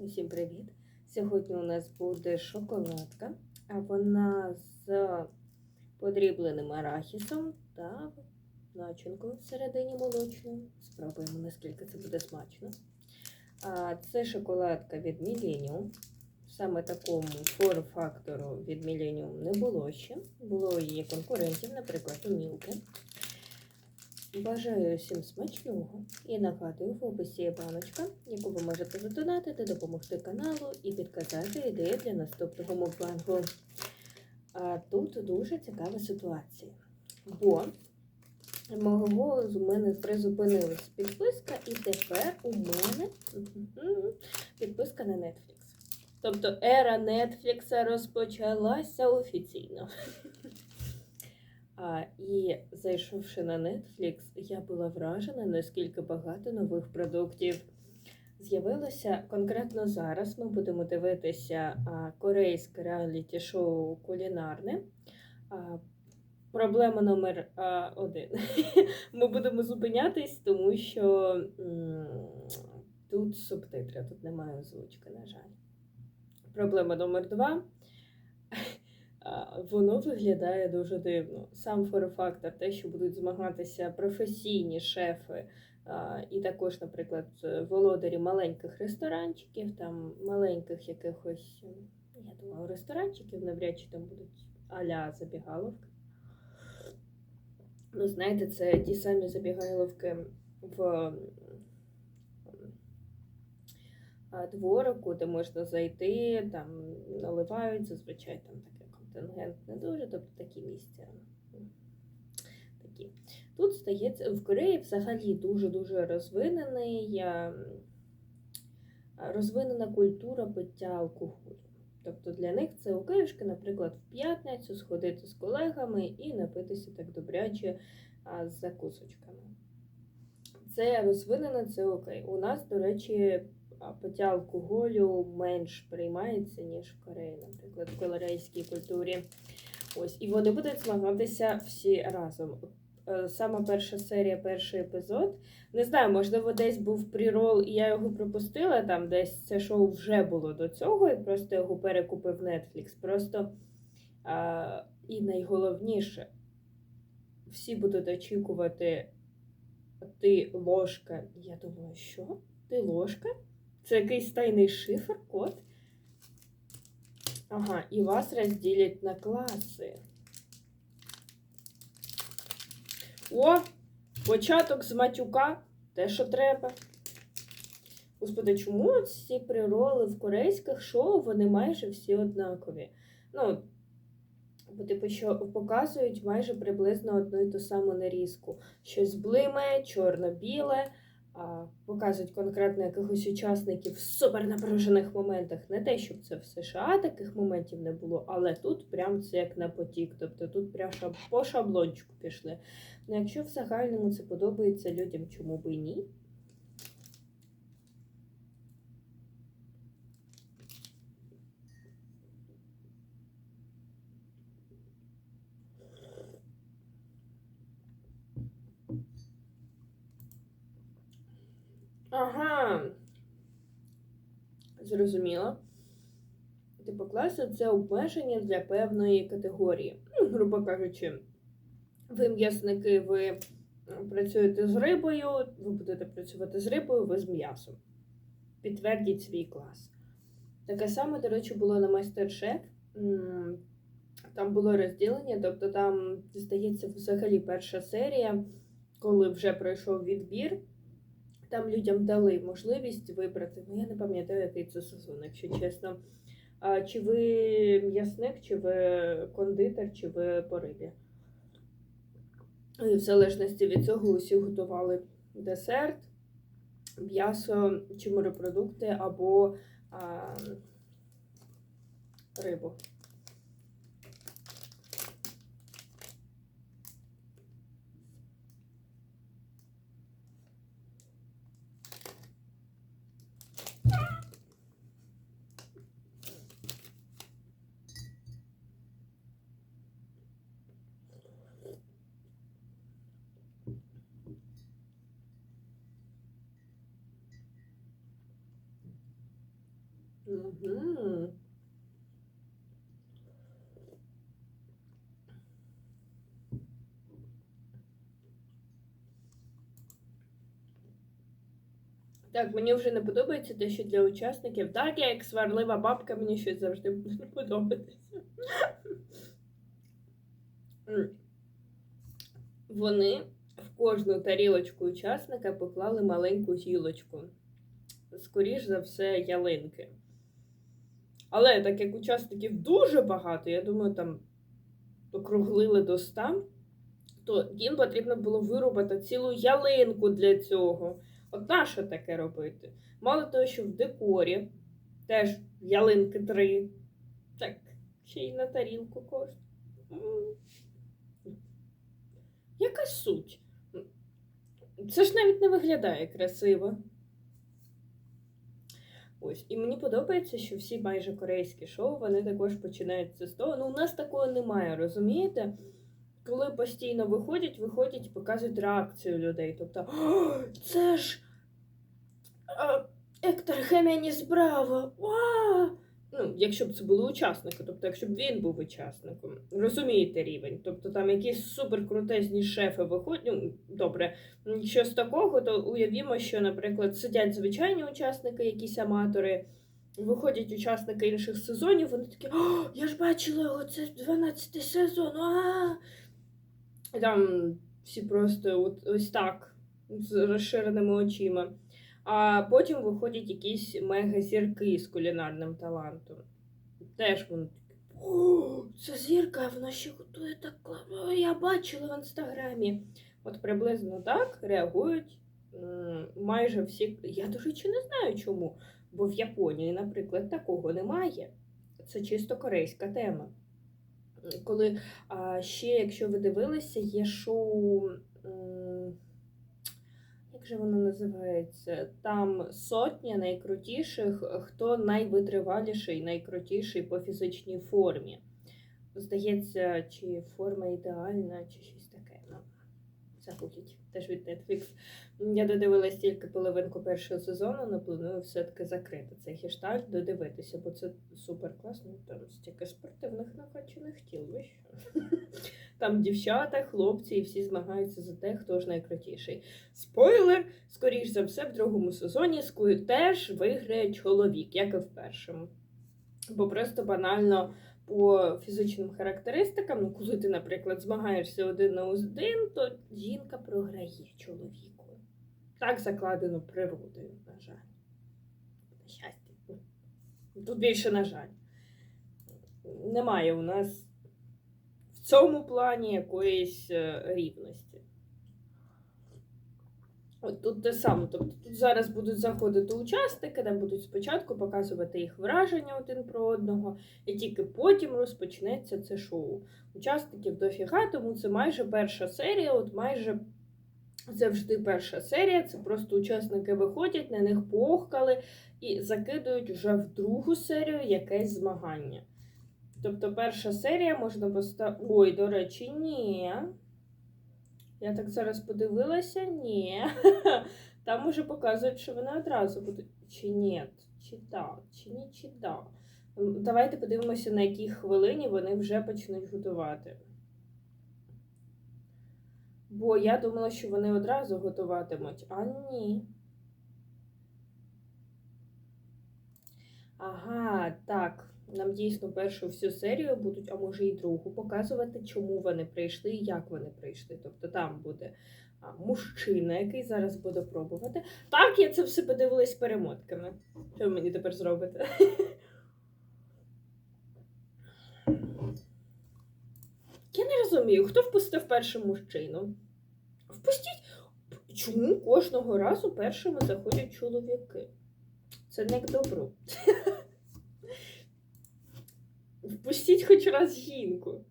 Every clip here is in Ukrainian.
Усім привіт! Сьогодні у нас буде шоколадка, а вона з подрібленим арахісом та начинкою всередині молочною. Спробуємо, наскільки це буде смачно. А це шоколадка від Millennium. Саме такому форм-фактору від Millennium не було ще. Було її конкурентів, наприклад, у Мілки. Бажаю всім смачного і нагадую, в описі є баночка, яку ви можете задонатити, допомогти каналу і підказати ідеї для наступного мукбангу. А тут дуже цікава ситуація. Бо мого у мене призупинилась підписка, і тепер у мене підписка на Netflix. Тобто ера Netflix розпочалася офіційно. А, І зайшовши на Netflix, я була вражена, наскільки багато нових продуктів з'явилося. Конкретно зараз ми будемо дивитися корейське реаліті-шоу кулінарне. Проблема номер один. Ми будемо зупинятись, тому що тут субтитри, тут немає озвучки, на жаль. Проблема номер два. Воно виглядає дуже дивно. Сам форм-фактор, те, що будуть змагатися професійні шефи, і також, наприклад, володарі маленьких ресторанчиків, там маленьких якихось, я думаю, ресторанчиків, навряд чи там будуть а-ля забігаловки. Ну, знаєте, це ті самі забігаловки в дворику, де можна зайти, там наливають, зазвичай там таке контингент не дуже, тобто такі місця. Такі. Тут стається в Кореї взагалі дуже-дуже розвинений, розвинена культура пиття алкоголю. Тобто для них це окейшки, наприклад, в п'ятницю сходити з колегами і напитися так добряче а, з закусочками. Це розвинено, це окей. У нас, до речі, пиття алкоголю менш приймається, ніж в Кореї, наприклад, в корейській культурі. Ось, І вони будуть змагатися всі разом. Е, Саме перша серія, перший епізод. Не знаю, можливо, десь був прірол, і я його пропустила. Там десь це шоу вже було до цього, і просто його перекупив Netflix. Просто а, і найголовніше, всі будуть очікувати ти ложка. Я думаю, що? Ти ложка? Це якийсь тайний шифр, код. Ага, і вас розділять на класи. О, початок з матюка. Те, що треба. Господи, чому ці прироли в корейських шоу, вони майже всі однакові? Ну, бо, типу, що показують майже приблизно одну і ту саму нарізку. Щось блиме, чорно-біле показують конкретно якихось учасників в супернапружених моментах. Не те, щоб це в США таких моментів не було, але тут прям це як на потік. Тобто тут прям по шаблончику пішли. Ну, якщо в загальному це подобається людям, чому би ні? Ага. Зрозуміло. Типу класи це обмеження для певної категорії. Ну, грубо кажучи, ви м'ясники, ви працюєте з рибою, ви будете працювати з рибою, ви з м'ясом. Підтвердіть свій клас. Таке саме, до речі, було на майстер-шеф. Там було розділення, тобто там, здається, взагалі перша серія, коли вже пройшов відбір. Там людям дали можливість вибрати, ну я не пам'ятаю, який це сезон, якщо чесно. А, Чи ви м'ясник, чи ви кондитер, чи ви по рибі. І в залежності від цього усі готували десерт, м'ясо чи морепродукти або а, рибу. Так, мені вже не подобається те, що для учасників. Так, я як сварлива бабка, мені щось завжди буде подобатися. Вони в кожну тарілочку учасника поклали маленьку гілочку. Скоріш за все, ялинки. Але так як учасників дуже багато, я думаю, там округлили до 100, то їм потрібно було вирубати цілу ялинку для цього. От нащо таке робити? Мало того, що в декорі теж ялинки три. Так, ще й на тарілку коштує. Яка суть? Це ж навіть не виглядає красиво. Ось, і мені подобається, що всі майже корейські шоу вони також починаються з того. Ну, у нас такого немає, розумієте? Коли постійно виходять, виходять і показують реакцію людей. Тобто, це ж а, Ектор Хеменіс Браво! Ну, якщо б це були учасники, тобто, якщо б він був учасником, розумієте рівень. Тобто там якісь суперкрутезні шефи виходять. Ну, добре, з такого, то уявімо, що, наприклад, сидять звичайні учасники, якісь аматори, виходять учасники інших сезонів, вони такі, О, я ж бачила його, це 12 сезон. А! Там всі просто от, ось так, з розширеними очима. А потім виходять якісь мегазірки з кулінарним талантом. Теж вони такі, о, це зірка, вона ще готує так класно. Я бачила в інстаграмі. От приблизно так реагують майже всі. Я, до речі, не знаю чому. Бо в Японії, наприклад, такого немає. Це чисто корейська тема. Коли а, ще, якщо ви дивилися, є шоу. Як же воно називається? Там сотня найкрутіших, хто найвитриваліший, найкрутіший по фізичній формі. Здається, чи форма ідеальна, чи щось таке. Ну, загугліть. Теж від Netflix. Я додивилась тільки половинку першого сезону, але планую все-таки закрити цей гештальт, додивитися, бо це супер класно. Там стільки спортивних накачаних тіл. Ви що? Там дівчата, хлопці і всі змагаються за те, хто ж найкрутіший. Спойлер, скоріш за все, в другому сезоні Скую теж виграє чоловік, як і в першому. Бо просто банально по фізичним характеристикам, ну коли ти, наприклад, змагаєшся один на один, то жінка програє чоловіку. Так закладено природою, на жаль. На щастя. Тут більше, на жаль. Немає у нас в цьому плані якоїсь е, рівності. От тут те саме. Тобто тут зараз будуть заходити учасники, де будуть спочатку показувати їх враження один про одного, і тільки потім розпочнеться це шоу. Учасників дофіга, тому це майже перша серія, от майже завжди перша серія. Це просто учасники виходять, на них поохкали і закидують вже в другу серію якесь змагання. Тобто перша серія можна поставити. Ой, до речі, ні. Я так зараз подивилася, ні. Там уже показують, що вони одразу будуть. Чи ні, чи да, чи ні, чи да. Давайте подивимося, на якій хвилині вони вже почнуть готувати. Бо я думала, що вони одразу готуватимуть, а ні. Ага, так. Нам дійсно першу всю серію будуть, а може і другу, показувати, чому вони прийшли і як вони прийшли. Тобто там буде мужчина, який зараз буде пробувати. Так, я це все подивилась перемотками. Що ви мені тепер зробите? Я не розумію, хто впустив першим мужчину? Впустіть. Чому кожного разу першими заходять чоловіки? Це не к добру. Впустіть хоч раз жінку.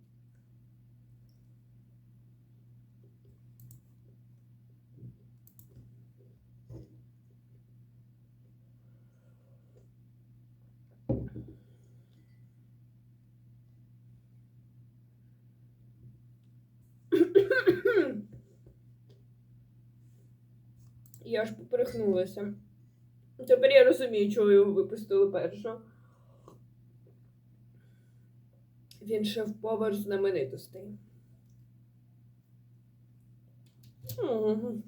Я аж поперехнулася. Тепер я розумію, чого його випустили першого. Він шеф-повар знаменитостей. Мгм.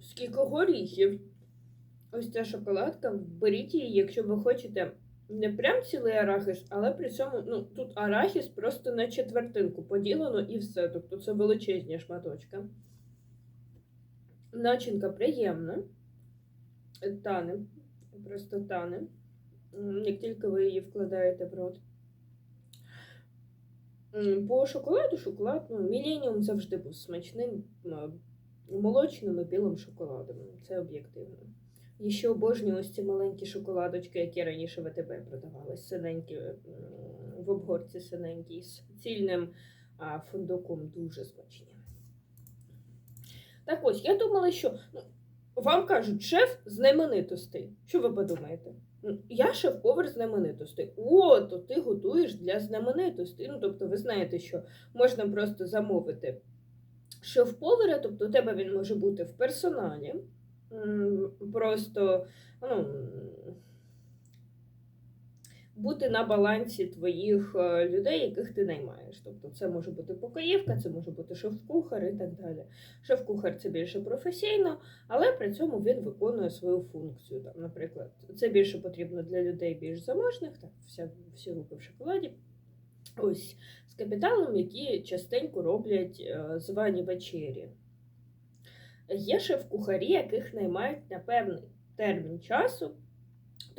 Скільки горіхів. Ось ця шоколадка, беріть її, якщо ви хочете не прям цілий арахіс, але при цьому, ну, тут арахіс просто на четвертинку поділено і все. Тобто це величезні шматочки. Начинка приємна. Тане. Просто тане. Як тільки ви її вкладаєте в рот. По шоколаду шоколад, ну, Міленіум завжди був смачним молочним і білим шоколадом. Це об'єктивно. І ще обожнюю ось ці маленькі шоколадочки, які раніше в АТБ продавались, синенькі, в обгорці синенькій, з цільним фундуком дуже смачні. Так ось, я думала, що ну, вам кажуть, шеф знаменитостей. Що ви подумаєте? Я шеф-повар знаменитостей. О, то ти готуєш для знаменитостей. Ну, тобто, ви знаєте, що можна просто замовити шеф-повара, тобто у тебе він може бути в персоналі. Просто ну, бути на балансі твоїх е, людей, яких ти наймаєш. Тобто це може бути покоївка, це може бути шеф-кухар і так далі. Шеф-кухар це більше професійно, але при цьому він виконує свою функцію. Там, наприклад, це більше потрібно для людей більш заможних, так, вся, всі руки в шоколаді. Ось з капіталом, які частенько роблять е, звані вечері. Є шеф-кухарі, яких наймають на певний термін часу.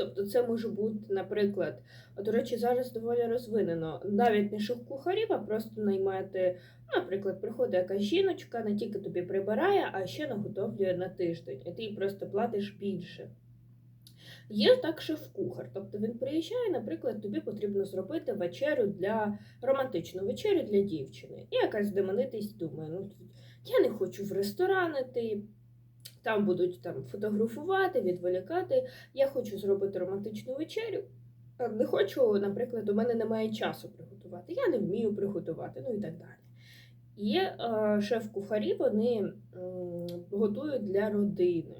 Тобто це може бути, наприклад, до речі, зараз доволі розвинено навіть не шеф-кухарів, а просто наймати, наприклад, приходить якась жіночка, не тільки тобі прибирає, а ще наготовлює на тиждень, і ти їй просто платиш більше. Є так шеф-кухар, тобто він приїжджає, наприклад, тобі потрібно зробити вечерю для романтичну вечерю для дівчини. І якась знаменитість думає, ну я не хочу в ресторани йти, там будуть там фотографувати, відволікати. Я хочу зробити романтичну вечерю. Не хочу, наприклад, у мене немає часу приготувати. Я не вмію приготувати, ну і так далі. Є е, шеф-кухарі, вони м, готують для родини.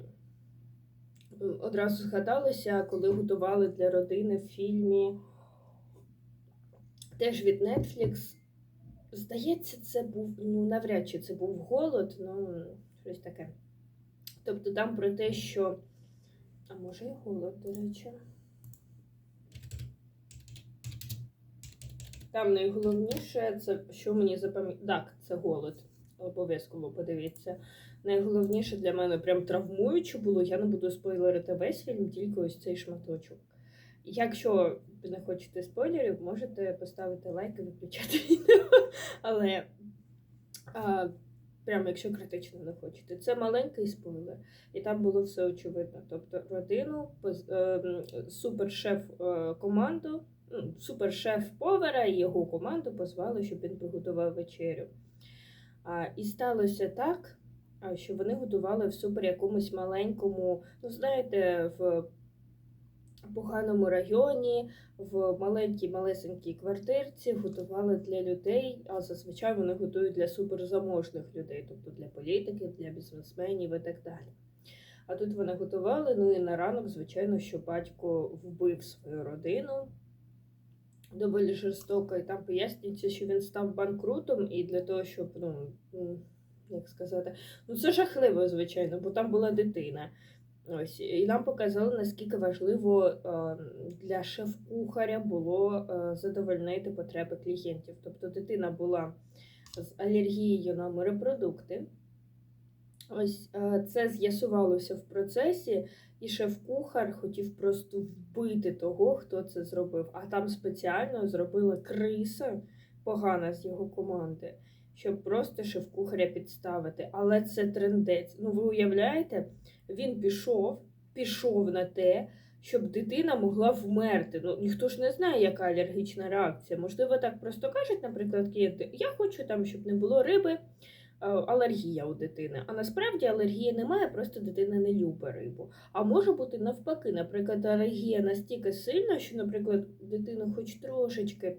Одразу згадалося, коли готували для родини в фільмі теж від Netflix. Здається, це був, ну, навряд чи це був голод, ну, щось таке. Тобто там про те, що. А може і голод, до речі. Там найголовніше, це що мені запам'ятає. Так, це голод. Обов'язково подивіться. Найголовніше для мене прям травмуюче було. Я не буду спойлерити весь фільм, тільки ось цей шматочок. Якщо не хочете спойлерів, можете поставити лайк і виключати відео. Але а, прямо якщо критично не хочете, це маленький спойлер, і там було все очевидно. Тобто родину, ем, супершеф е, команду, ну, супершеф повара і його команду позвали, щоб він приготував вечерю. А, і сталося так, що вони готували в супер якомусь маленькому, ну знаєте, в поганому районі, в маленькій малесенькій квартирці готували для людей, а зазвичай вони готують для суперзаможних людей, тобто для політиків, для бізнесменів і так далі. А тут вони готували, ну і на ранок, звичайно, що батько вбив свою родину. Доволі жорстоко, і там пояснюється, що він став банкрутом, і для того, щоб, ну, як сказати, ну це жахливо, звичайно, бо там була дитина. Ось, і нам показали, наскільки важливо е, для шеф-кухаря було е, задовольнити потреби клієнтів. Тобто дитина була з алергією на морепродукти. Ось е, це з'ясувалося в процесі, і шеф-кухар хотів просто вбити того, хто це зробив. А там спеціально зробила криса погана з його команди, щоб просто шеф-кухаря підставити. Але це трендець. Ну, ви уявляєте? Він пішов, пішов на те, щоб дитина могла вмерти. Ну, ніхто ж не знає, яка алергічна реакція. Можливо, так просто кажуть, наприклад, клієнти, я хочу там, щоб не було риби, е, алергія у дитини. А насправді алергії немає, просто дитина не любить рибу. А може бути навпаки, наприклад, алергія настільки сильна, що, наприклад, дитина хоч трошечки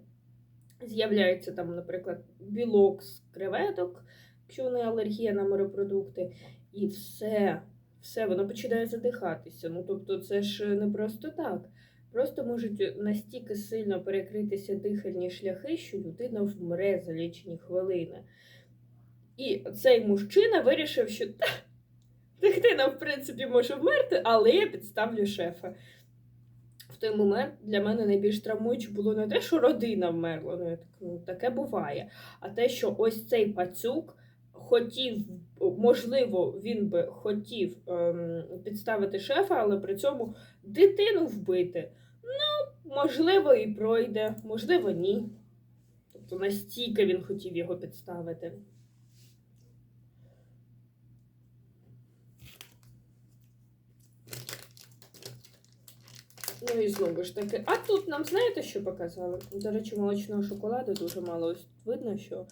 з'являється там, наприклад, білок з креветок, якщо неї алергія на морепродукти, і все, все, вона починає задихатися. Ну, тобто, це ж не просто так. Просто можуть настільки сильно перекритися дихальні шляхи, що людина вмре за лічені хвилини. І цей мужчина вирішив, що та, дитина, в принципі, може вмерти, але я підставлю шефа. В той момент для мене найбільш травмуюче було не те, що родина вмерла, ну, ну таке буває, а те, що ось цей пацюк хотів, можливо, він би хотів ем, підставити шефа, але при цьому дитину вбити. Ну, можливо, і пройде, можливо, ні. Тобто настільки він хотів його підставити. Ну і знову ж таки. А тут нам знаєте, що показали? До речі, молочного шоколаду дуже мало. Ось видно, що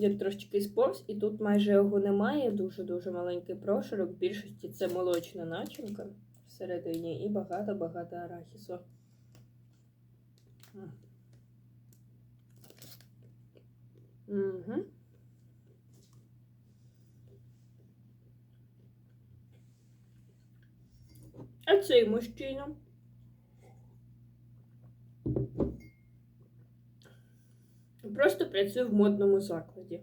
він трошечки сповз, і тут майже його немає. Дуже-дуже маленький прошарок. В більшості це молочна начинка всередині і багато-багато арахісу. Угу. А цей мужчина. Просто працює в модному закладі.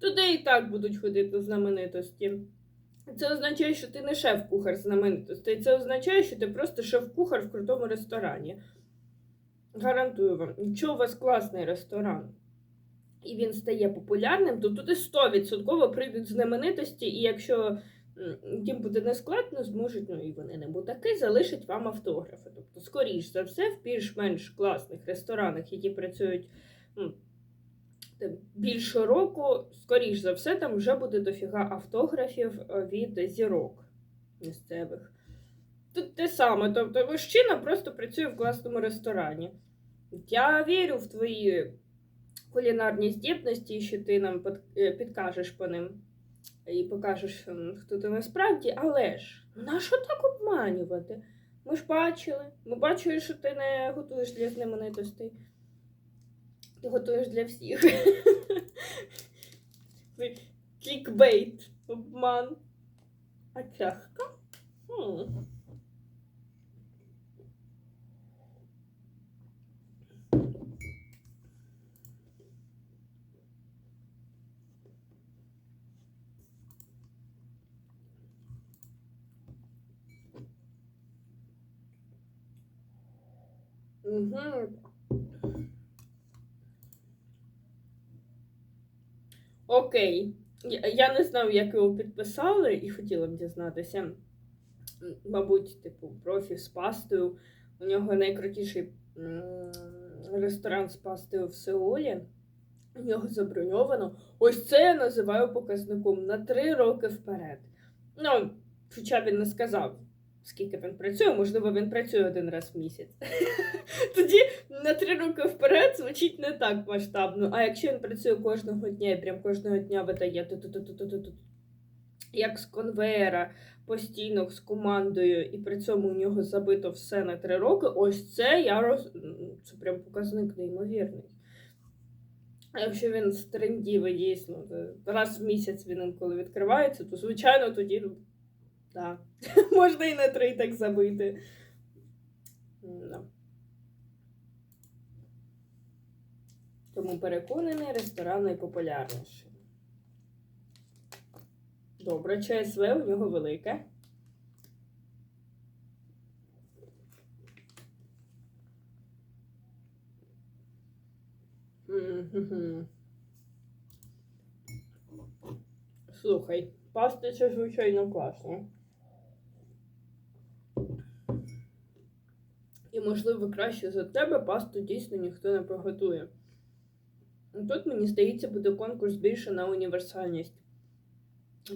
Туди і так будуть ходити знаменитості. Це означає, що ти не шеф-кухар знаменитостей. Це означає, що ти просто шеф-кухар в крутому ресторані. Гарантую вам, якщо у вас класний ресторан, і він стає популярним, то туди 100% прийдуть знаменитості, і якщо їм буде нескладно, зможуть, ну і вони не таки, залишать вам автографи. Тобто, скоріш за все, в більш-менш класних ресторанах, які працюють ну, більше року, скоріш за все, там вже буде дофіга автографів е, від зірок місцевих. Тут те саме, тобто мужчина просто працює в класному ресторані. Я вірю в твої кулінарні здібності, що ти нам е, підкажеш по ним і покажеш, хто ти насправді, але ж нащо так обманювати? Ми ж бачили. Ми бачили, що ти не готуєш для знаменитостей. Ти готуєш для всіх. Клікбейт, обман. А чашка? Угу. Окей. Я не знаю, як його підписали, і хотіла б дізнатися. Мабуть, типу, профі з пастою. У нього найкрутіший ресторан з пастою в Сеулі. У нього заброньовано. Ось це я називаю показником на три роки вперед. Ну, хоча він не сказав, скільки він працює, можливо, він працює один раз в місяць. Тоді на три роки вперед звучить не так масштабно. А якщо він працює кожного дня і прям кожного дня видає як з конвейера, постійно з командою, і при цьому у нього забито все на три роки, ось це я роз... це прям показник неймовірний. А якщо він з трендів і дійсно раз в місяць він інколи відкривається, то звичайно тоді так. Можна і на три так забити. No. Тому переконаний, ресторан найпопулярніший. Добре, ЧСВ у нього велике. Слухай, паста це звичайно класно. Можливо, краще за тебе пасту дійсно ніхто не приготує. Тут, мені здається, буде конкурс більше на універсальність.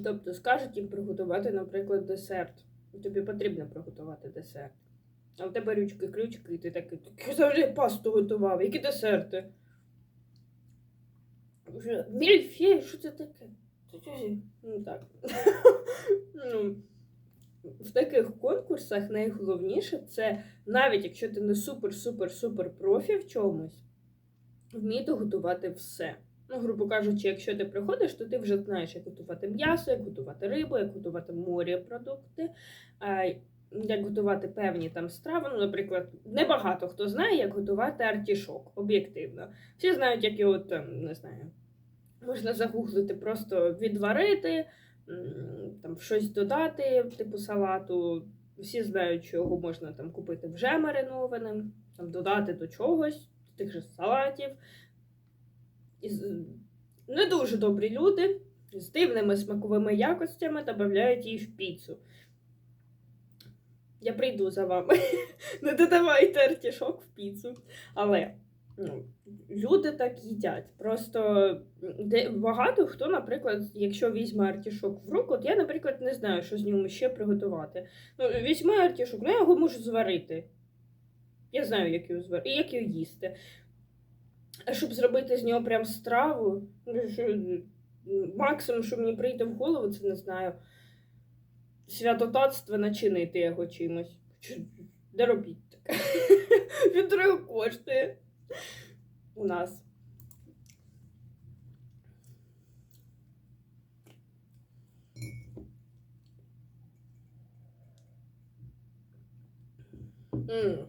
Тобто, скажуть їм приготувати, наприклад, десерт. тобі потрібно приготувати десерт. А в тебе рючки ключки, і ти такий, я завжди пасту готував, які десерти? Мільфей, що це таке? Ну так. в таких конкурсах найголовніше це навіть якщо ти не супер-супер-супер профі в чомусь, вміти готувати все. Ну, грубо кажучи, якщо ти приходиш, то ти вже знаєш, як готувати м'ясо, як готувати рибу, як готувати морепродукти, як готувати певні там страви. Ну, наприклад, небагато хто знає, як готувати артішок, об'єктивно. Всі знають, як його там, не знаю, можна загуглити, просто відварити, там щось додати, типу салату. Всі знають, що його можна там купити вже маринованим, там додати до чогось, до тих же салатів. І не дуже добрі люди з дивними смаковими якостями додають її в піцу. Я прийду за вами. Не додавайте артішок в піцу. Але ну, люди так їдять. Просто де, багато хто, наприклад, якщо візьме артішок в руку, от я, наприклад, не знаю, що з ньому ще приготувати. Ну, візьме артішок, ну я його можу зварити. Я знаю, як його зварити і як його їсти. А щоб зробити з нього прям страву, ну, максимум, що мені прийде в голову, це не знаю. Святотатство начинити його чимось. Чи- Де робіть таке? Він коштує у нас. Мгм.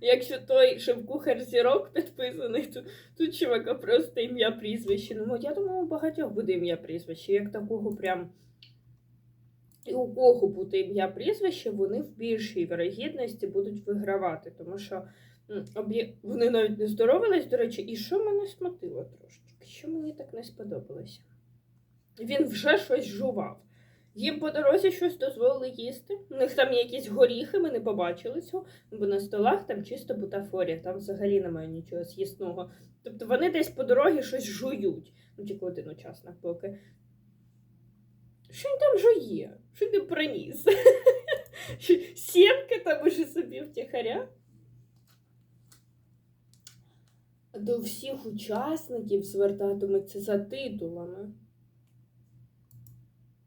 Якщо той шеф-кухар зірок підписаний, то тут чувака просто ім'я прізвище. Ну, я думаю, у багатьох буде ім'я прізвище. Як такого прям. У кого буде ім'я прізвище, вони в більшій вирогідності будуть вигравати, тому що вони навіть не здоровились, до речі, і що мене смутило трошки, що мені так не сподобалося. Він вже щось жував. Їм по дорозі щось дозволили їсти. У них там якісь горіхи, ми не побачили цього, бо на столах там чисто бутафорія, там взагалі немає нічого з'їсного. Тобто вони десь по дорозі щось жують. Ну, тільки один учасник поки. Що він там жує? Що він приніс? Сємки там уже собі втіхаря. До всіх учасників звертатиметься за титулами.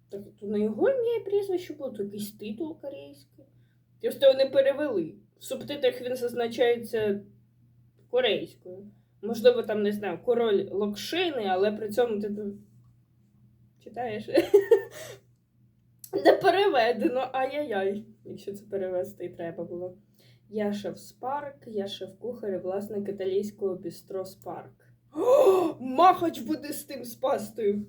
Так то на його ім'я і прізвище було, якийсь титул корейський. Просто вони перевели. В субтитрах він зазначається корейською. Можливо, там, не знаю, король Локшини, але при цьому ти читаєш. Не переведено, ай-яй-яй, якщо це перевести і треба було. Я шеф Спарк, я шеф-кухар і власник італійського бістро Спарк. Махач буде з тим з.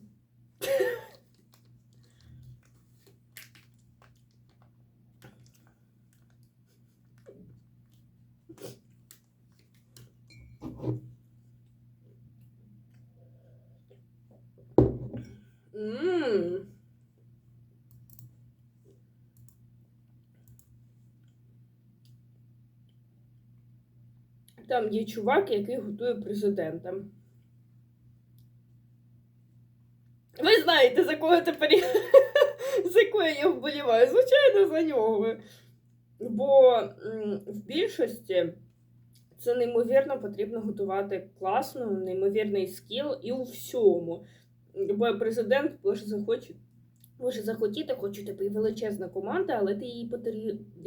Там є чувак, який готує президента. Ви знаєте, за кого тепер за кого я вболіваю? Звичайно, за нього. Бо в більшості це неймовірно потрібно готувати класно, неймовірний скіл і у всьому. Бо президент може захоче. Може захотіти, хоч у тебе величезна команда, але ти її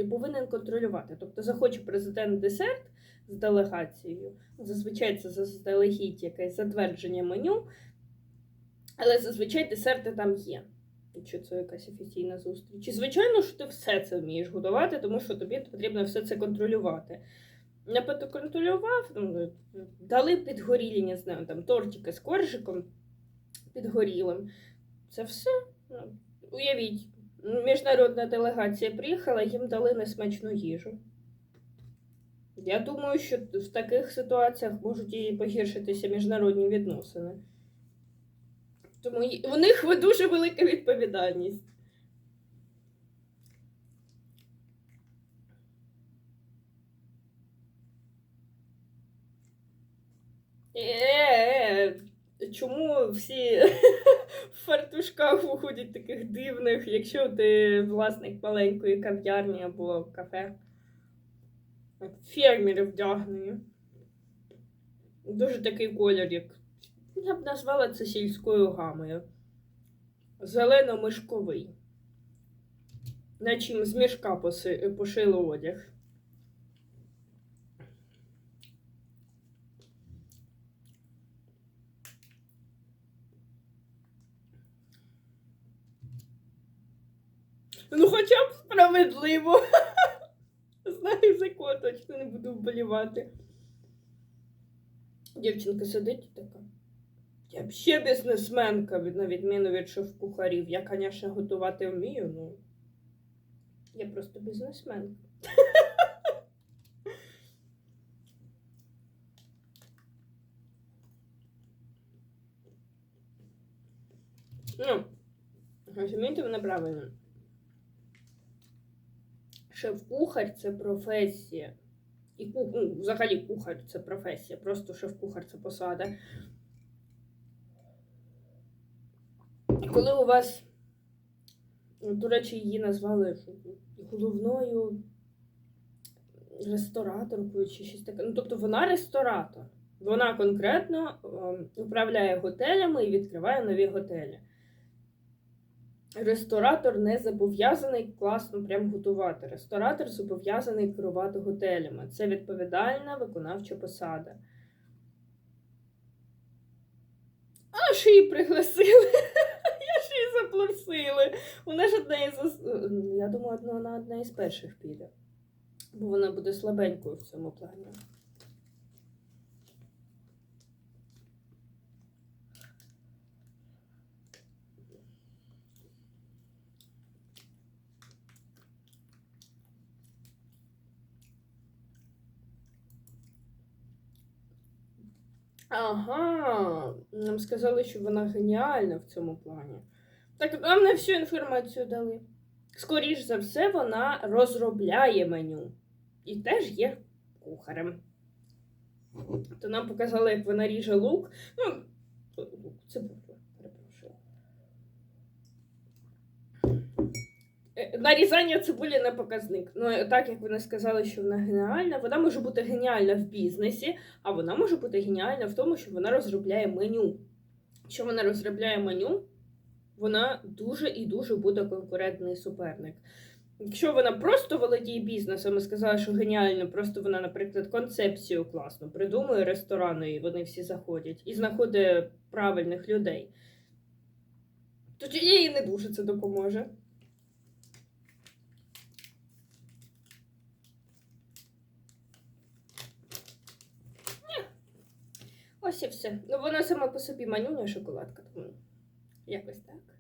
повинен контролювати. Тобто захоче президент десерт з делегацією. Зазвичай це заздалегідь якесь затвердження меню, але зазвичай десерти там є. Якщо це якась офіційна зустріч. І звичайно, що ти все це вмієш готувати, тому що тобі потрібно все це контролювати. Не контролював, ну, дали підгорілі, не знаю, там тортики з коржиком підгорілим. Це все. Ну, уявіть, міжнародна делегація приїхала, їм дали несмачну їжу. Я думаю, що в таких ситуаціях можуть і погіршитися міжнародні відносини. Тому у них дуже велика відповідальність. Е, чому всі в фартушках виходять таких дивних, якщо ти власник маленької кав'ярні або кафе. Фермери вдягнені. Дуже такий колір, як. Я б назвала це сільською гамою. Зелено-мишковий. Наче їм з мішка поси- пошили одяг. Ну, хоча б справедливо. Знаю, за кого точно не буду вболівати. Дівчинка сидить і така. Я ще бізнесменка, на відміну від шеф-кухарів. Я, звісно, готувати вмію, ну. Я просто бізнесменка. Ну, розумієте мене правильно. Шеф-кухар це професія. І ну, взагалі кухар це професія, просто шеф-кухар це посада. Коли у вас, до речі, її назвали головною рестораторкою чи щось таке. Ну, тобто вона ресторатор. Вона конкретно ем, управляє готелями і відкриває нові готелі. Ресторатор не зобов'язаний класно прям готувати. Ресторатор зобов'язаний керувати готелями. Це відповідальна виконавча посада. А що її пригласили? Я ж її запросили. Вона ж одна із я думаю, вона одна із перших піде. Бо вона буде слабенькою в цьому плані. Ага, нам сказали, що вона геніальна в цьому плані. Так нам не всю інформацію дали. Скоріш за все, вона розробляє меню і теж є кухарем. То нам показали, як вона ріже лук. Ну, цибулю, перепрошую. Е, Нарізання цибулі не показник. Ну, е, так як вони сказали, що вона геніальна, вона може бути геніальна в бізнесі, а вона може бути геніальна в тому, що вона розробляє меню. Якщо вона розробляє меню, вона дуже і дуже буде конкурентний суперник. Якщо вона просто володіє бізнесом і сказала, що геніально, просто вона, наприклад, концепцію класно придумує ресторану, і вони всі заходять, і знаходить правильних людей, то їй не дуже це допоможе. Ось і все. Ну, вона сама по собі манюня шоколадка, тому якось так.